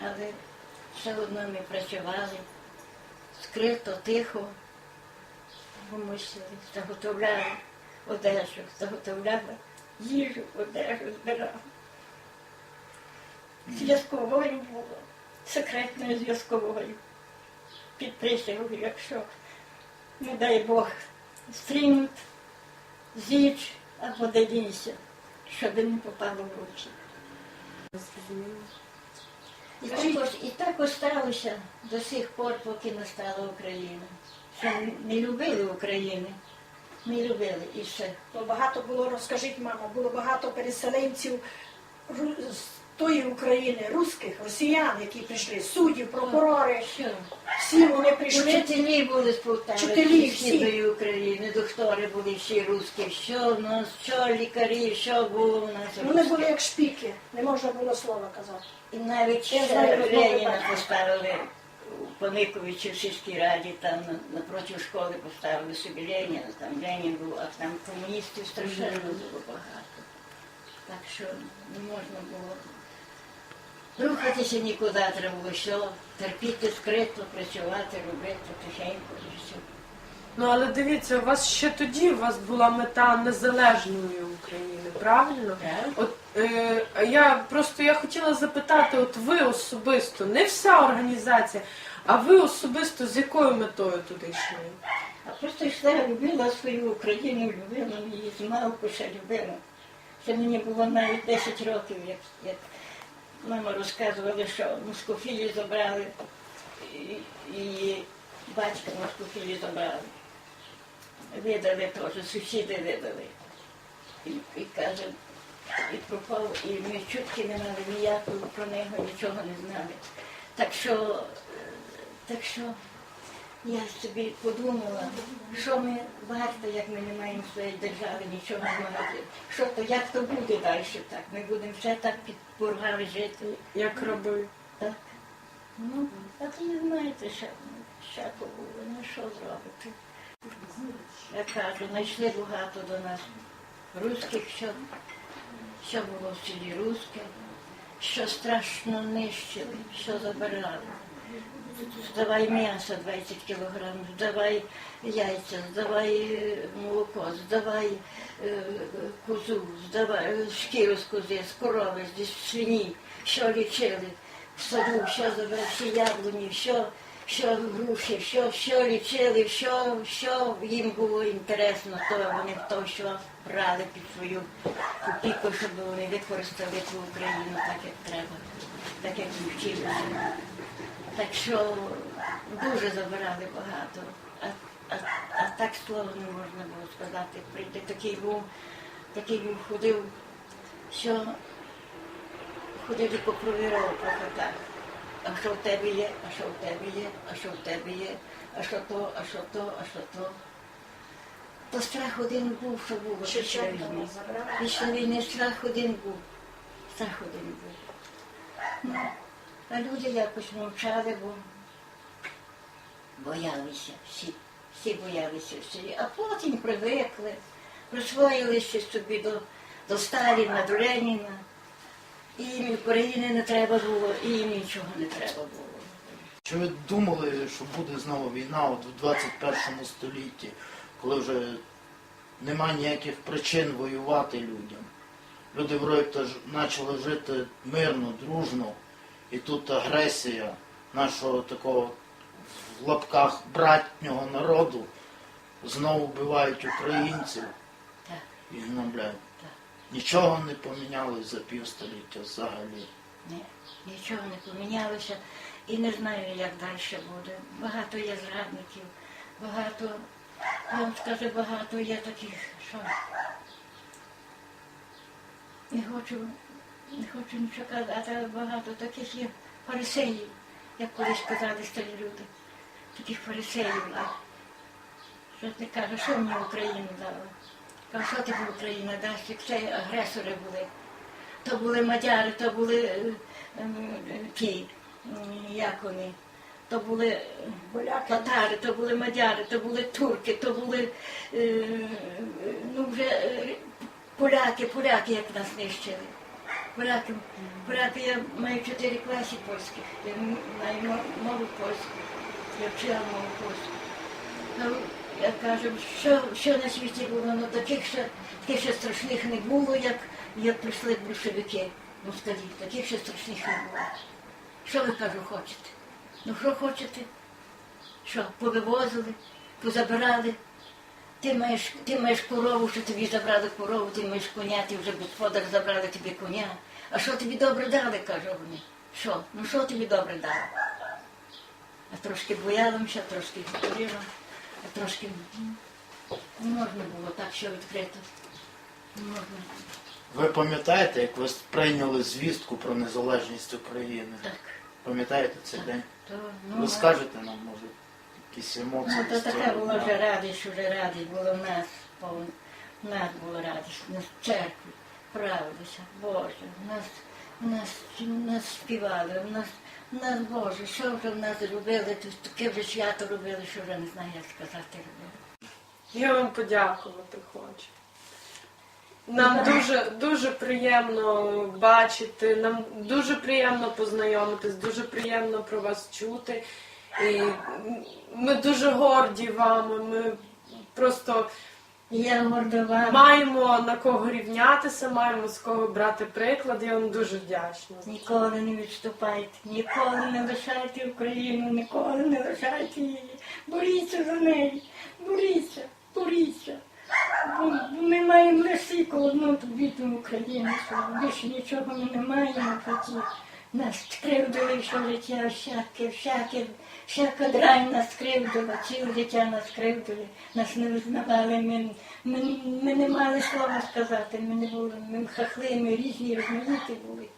але все одно ми працювали скрито, тихо, помислили, заготовляли одежу, заготовляли їжу, одежу збирали. Зв'язковою було, секретною зв'язковою. Під присягою, якщо, не дай Бог, стрінуть, зіч або дадінься, щоб не попало в руки. І також, і так сталося до сих пор, поки настала Україна. Що не любили України, не любили і ще. То багато було, розкажіть, мама, було багато переселенців з тої України, русських, росіян, які прийшли, суддів, прокурори. Що? Всі вони прийшли. Учителі були з Полтави, Вчителі з всі. Східної України, доктори були всі русські, що в нас, що лікарі, що було в нас. Вони русське. були як шпіки, не можна було слова казати. І навіть ще знаю, Леніна поставили у Паниковичі в сільській раді, там на- напроти школи поставили собі Леніна, там Ленін був, а там комуністів страшенно було багато. Так що не можна було рухатися нікуди, треба що, терпіти скрито, працювати, робити тихенько і все. Ну але дивіться, у вас ще тоді у вас була мета незалежної України, правильно? Правильно. От е, я просто я хотіла запитати, от ви особисто, не вся організація, а ви особисто з якою метою туди йшли? А просто йшла, любила свою Україну, любила її з малку ще любила. Це мені було навіть 10 років, як, як мама розказувала, що мускофілі забрали, і, батька мускофілі забрали. Видали теж, сусіди видали. І, і каже, і пропав, і ми чутки не мали ніякого про нього, нічого не знали. Так що, так що я собі подумала, що ми варто, як ми не маємо своєї держави, нічого не мати. Що то, як то буде далі так? Ми будемо все так під бургами жити. Як робив? Так. Ну, а то не знаєте, що, що то було, ну що зробити. Я кажу, знайшли багато до нас русських, що, що було в селі русське, що страшно нищили, що забирали. Здавай м'ясо 20 кілограм, здавай яйця, здавай е, молоко, здавай е, козу, здавай е, шкіру з кози, з корови, з свині, що лічили в саду, що забрали, всі яблуні, що, що груші, що, що лічили, що, що їм було інтересно, то вони то, що брали під свою копійку, щоб вони використали ту Україну так, як треба, так як вчилися. Так що дуже забирали багато. А, а, а так слово не можна було сказати. Прийде такий був, такий був ходив, що ходив і попровірав по хатах. А що в тебе є, а що в тебе є, а що в тебе є, а що то, а що то, а що то. То страх один був, що було після війни. Після війни страх один був. Страх один був. Ну, люди якось мовчали, бо боялися, всі, всі боялися в селі. А потім привикли, присвоїлися собі до, до Сталіна, до Леніна. Їм України не треба було, і їм нічого не треба було. Чи ви думали, що буде знову війна от в 21 столітті, коли вже немає ніяких причин воювати людям? Люди вроді теж почали жити мирно, дружно, і тут агресія нашого такого в лапках братнього народу знову вбивають українців і гнобляють. Нічого не помінялось за півстоліття взагалі. Ні, нічого не помінялося і не знаю, як далі буде. Багато є зрадників, багато, я вам скажу, багато є таких, що не хочу, не хочу нічого казати, але багато таких є фарисеїв, як колись казали старі люди. Таких фарисеїв. Що ти кажеш, що мені Україну дала? Кажу, що тобі Україна дасть, як це агресори були. То були мадяри, то були е, е, ті, як вони, то були е, татари, то були мадяри, то були турки, то були е, е, ну, вже е, поляки, поляки, як нас нищили. Поляки, поляки, я маю чотири класи польських, я маю мову польську, я вчила мову польську. Ну, я кажу, що, що на світі було, ну таких ще, таких ще страшних не було, як, як прийшли большевики, москалі, таких ще страшних не було. Що ви кажу, хочете? Ну що хочете? Що, повивозили, позабирали. Ти маєш, ти маєш корову, що тобі забрали корову, ти маєш коня, ти вже господар забрали тобі коня. А що тобі добре дали, каже вони. Що? Ну що тобі добре дали? А трошки боялимося, трошки говорила, а трошки не можна було так що відкрито. Не можна. Ви пам'ятаєте, як ви прийняли звістку про незалежність України? Так. Пам'ятаєте цей день? То, ну, Ви скажете нам, може, якісь емоції? Ну, то з така була дня? вже радість, вже радість була в нас, повна. В нас була радість, в нас в церкві, правилися, Боже, в нас, в нас, в нас співали, в нас, в нас, Боже, що вже в нас робили, то таке вже свято робили, що вже не знаю, як сказати робили. Я вам подякувати хочу. Нам дуже, дуже приємно бачити, нам дуже приємно познайомитись, дуже приємно про вас чути. І ми дуже горді вами. Ми просто я горда маємо на кого рівнятися, маємо з кого брати приклад. Я вам дуже вдячна. Ніколи не відступайте, ніколи не лишайте Україну, ніколи не лишайте її. Боріться за неї, боріться, боріться. Бо ми маємо лише одну бідну Україну, більше нічого ми не маємо житті. Нас скривдили що життя, всяке, всяке, всяка дрань нас скривдила, ціле життя нас скривдили, нас не визнавали, ми, ми, ми не мали слова сказати, ми не були, ми хахли, ми різні, розмаїти були.